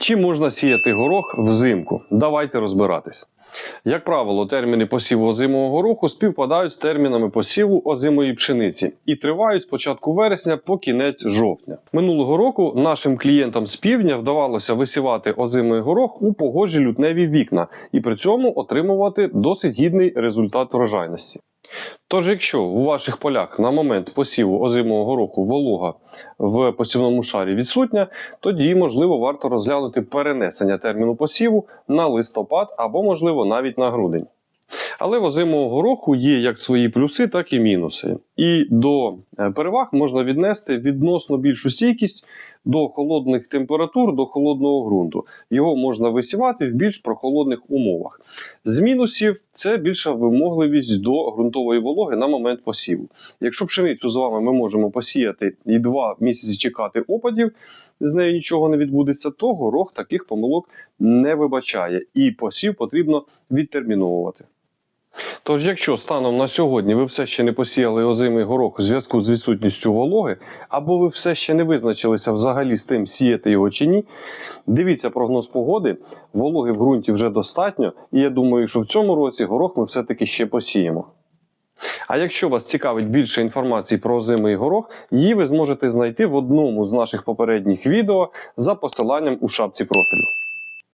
Чи можна сіяти горох взимку? Давайте розбиратись. Як правило, терміни посіву озимого гороху співпадають з термінами посіву озимої пшениці і тривають з початку вересня по кінець жовтня. Минулого року нашим клієнтам з півдня вдавалося висівати озимий горох у погожі лютневі вікна і при цьому отримувати досить гідний результат врожайності. Тож, якщо у ваших полях на момент посіву озимого року волога в посівному шарі відсутня, тоді, можливо, варто розглянути перенесення терміну посіву на листопад або, можливо, навіть на грудень. Але в озимого гороху є як свої плюси, так і мінуси. І до е, переваг можна віднести відносно більшу стійкість до холодних температур, до холодного ґрунту. Його можна висівати в більш прохолодних умовах. З мінусів це більша вимогливість до ґрунтової вологи на момент посіву. Якщо пшеницю з вами ми можемо посіяти і два місяці чекати опадів, з нею нічого не відбудеться, то горох таких помилок не вибачає, і посів потрібно відтерміновувати. Тож, якщо станом на сьогодні ви все ще не посіяли озимий горох у зв'язку з відсутністю вологи, або ви все ще не визначилися взагалі з тим, сіяти його чи ні, дивіться прогноз погоди, вологи в ґрунті вже достатньо, і я думаю, що в цьому році горох ми все-таки ще посіємо. А якщо вас цікавить більше інформації про озимий горох, її ви зможете знайти в одному з наших попередніх відео за посиланням у шапці профілю.